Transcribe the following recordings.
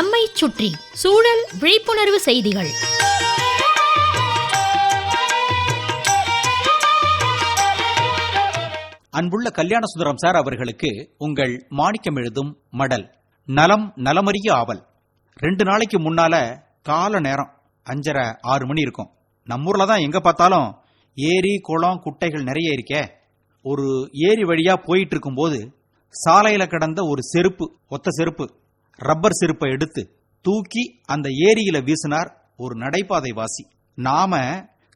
நம்மை சுற்றி சூழல் விழிப்புணர்வு செய்திகள். அன்புள்ள கல்யாண சுந்தரம் சார் அவர்களுக்கு உங்கள் மாணிக்கம் எழுதும் மடல். நலம் நலமறிய ஆவல். ரெண்டு நாளைக்கு முன்னால கால நேரம் அஞ்சரை ஆறு மணி இருக்கும். நம்ம ஊர்ல தான் எங்க பார்த்தாலும் ஏரி குளம் குட்டைகள் நிறைய இருக்கே. ஒரு ஏரி வழியா போயிட்டு இருக்கும்போது சாலையில கிடந்த ஒரு செருப்பு ஒத்த செருப்பு ரப்பர் செருப்பை எடுத்து தூக்கி அந்த ஏரியில வீசினார் ஒரு நடைபாதை வாசி நாம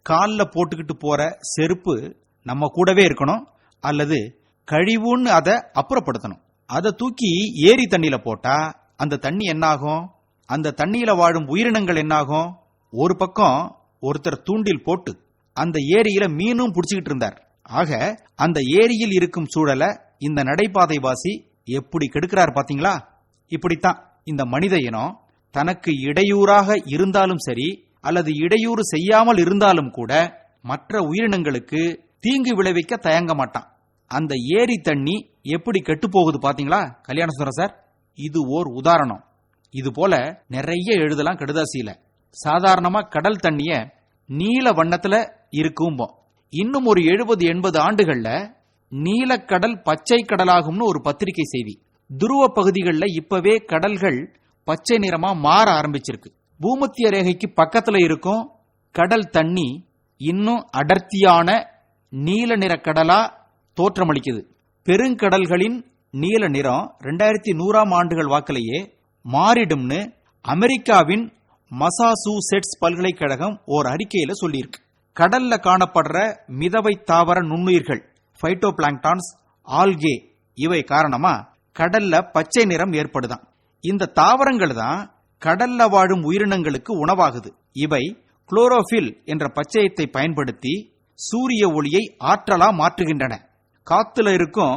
காலில் போட்டுக்கிட்டு போற செருப்பு நம்ம கூடவே இருக்கணும் அல்லது கழிவுன்னு அதை அப்புறப்படுத்தணும். அதை தூக்கி ஏரி தண்ணியில போட்டா அந்த தண்ணி என்னாகும்? அந்த தண்ணியில வாழும் உயிரினங்கள் என்னாகும்? ஒரு பக்கம் ஒருத்தர் தூண்டில் போட்டு அந்த ஏரியில மீனும் பிடிச்சிக்கிட்டு இருந்தார். ஆக அந்த ஏரியில் இருக்கும் சூழலை இந்த நடைபாதை வாசி எப்படி கெடுக்கிறார் பாத்தீங்களா? இப்படித்தான் இந்த மனித இனம் தனக்கு இடையூறாக இருந்தாலும் சரி அல்லது இடையூறு செய்யாமல் இருந்தாலும் கூட மற்ற உயிரினங்களுக்கு தீங்கு விளைவிக்க தயங்க மாட்டான். அந்த ஏரி தண்ணி எப்படி கெட்டு போகுது பாத்தீங்களா? கல்யாண சுந்தரம் சார் இது ஓர் உதாரணம். இது போல நிறைய எழுதலாம் கடுதாசியில. சாதாரணமா கடல் தண்ணிய நீல வண்ணத்துல இருக்கும்போம். இன்னும் ஒரு எழுபது எண்பது ஆண்டுகள்ல நீலக்கடல் பச்சை கடலாகும்னு ஒரு பத்திரிகை செய்தி. துருவ பகுதிகளில் இப்பவே கடல்கள் பச்சை நிறமா மாற ஆரம்பிச்சிருக்கு. பூமத்திய ரேகைக்கு பக்கத்துல இருக்கும் கடல் தண்ணி இன்னும் அடர்த்தியான நீல நிற கடலா தோற்றமளிக்குது. பெருங்கடல்களின் நீல நிறம் ரெண்டாயிரத்தி நூறாம் ஆண்டுகள் வாக்கிலேயே மாறிடும்னு அமெரிக்காவின் மசாசூசெட்ஸ் பல்கலைக்கழகம் ஓர் அறிக்கையில சொல்லியிருக்கு. கடல்ல காணப்படுற மிதவை தாவர நுண்ணுயிர்கள் பைட்டோ ஆல்கே இவை காரணமா கடல்ல பச்சை நிறம் ஏற்படுதாம் இந்த தாவரங்கள் தான் கடல்ல வாழும் உயிரினங்களுக்கு உணவாகுது. இவை குளோரோபில் என்ற பச்சையத்தை பயன்படுத்தி சூரிய ஒளியை ஆற்றலா மாற்றுகின்றன. காத்துல இருக்கும்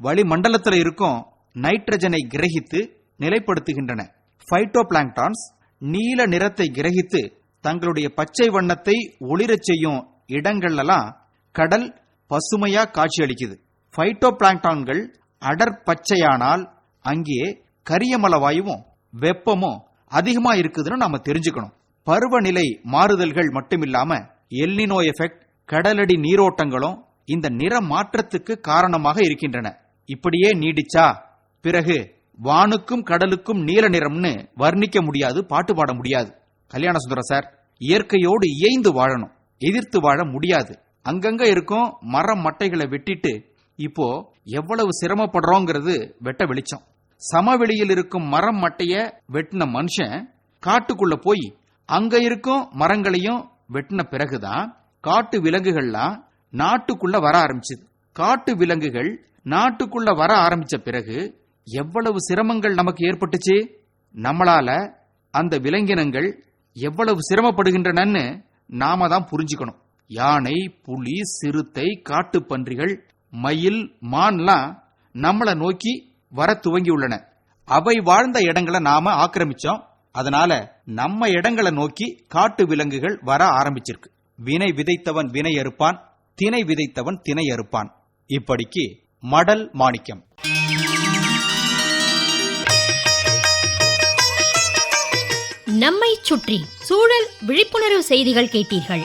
வளிமண்டலத்தில் இருக்கும் நைட்ரஜனை கிரகித்து நிலைப்படுத்துகின்றன. பைட்டோ நீல நிறத்தை கிரகித்து தங்களுடைய பச்சை வண்ணத்தை ஒளிரச் செய்யும் இடங்கள்லாம் கடல் பசுமையா காட்சியளிக்குது. பைட்டோ பிளாங்டான்கள் அடர் பச்சையானால் அங்கே கரியமல வாயுவும் வெப்பமும் அதிகமா இருக்குதுன்னு நாம தெரிஞ்சுக்கணும். பருவநிலை மாறுதல்கள் மட்டுமில்லாம எல்னினோ எஃபெக்ட் கடலடி நீரோட்டங்களும் இந்த நிற மாற்றத்துக்கு காரணமாக இருக்கின்றன. இப்படியே நீடிச்சா பிறகு வானுக்கும் கடலுக்கும் நீல நிறம்னு வர்ணிக்க முடியாது பாட்டு பாட முடியாது. கல்யாண சுந்தர சார் இயற்கையோடு இயைந்து வாழணும். எதிர்த்து வாழ முடியாது. அங்கங்க இருக்கும் மரம் மட்டைகளை வெட்டிட்டு இப்போ எவ்வளவு சிரமப்படுறோங்கிறது வெட்ட வெளிச்சம். சமவெளியில் இருக்கும் மரம் மட்டைய வெட்டின மனுஷன் காட்டுக்குள்ள போய் அங்க இருக்கும் மரங்களையும் வெட்டின பிறகுதான் காட்டு விலங்குகள்லாம் நாட்டுக்குள்ள வர ஆரம்பிச்சது. காட்டு விலங்குகள் நாட்டுக்குள்ள வர ஆரம்பிச்ச பிறகு எவ்வளவு சிரமங்கள் நமக்கு ஏற்பட்டுச்சு? நம்மளால அந்த விலங்கினங்கள் எவ்வளவு சிரமப்படுகின்றனன்னு நாம தான் புரிஞ்சுக்கணும். யானை புலி சிறுத்தை காட்டுப்பன்றிகள் மயில் மான்லாம் நம்மளை நோக்கி வர துவங்கியுள்ளன. அவை வாழ்ந்த இடங்களை நாம ஆக்கிரமிச்சோம். அதனால நம்ம இடங்களை நோக்கி காட்டு விலங்குகள் வர ஆரம்பிச்சிருக்கு. வினை விதைத்தவன் வினை அறுப்பான் திணை விதைத்தவன் திணை அறுப்பான். இப்படிக்கு மடல் மாணிக்கம். நம்மை சுற்றி சூழல் விழிப்புணர்வு செய்திகள் கேட்டீர்கள்.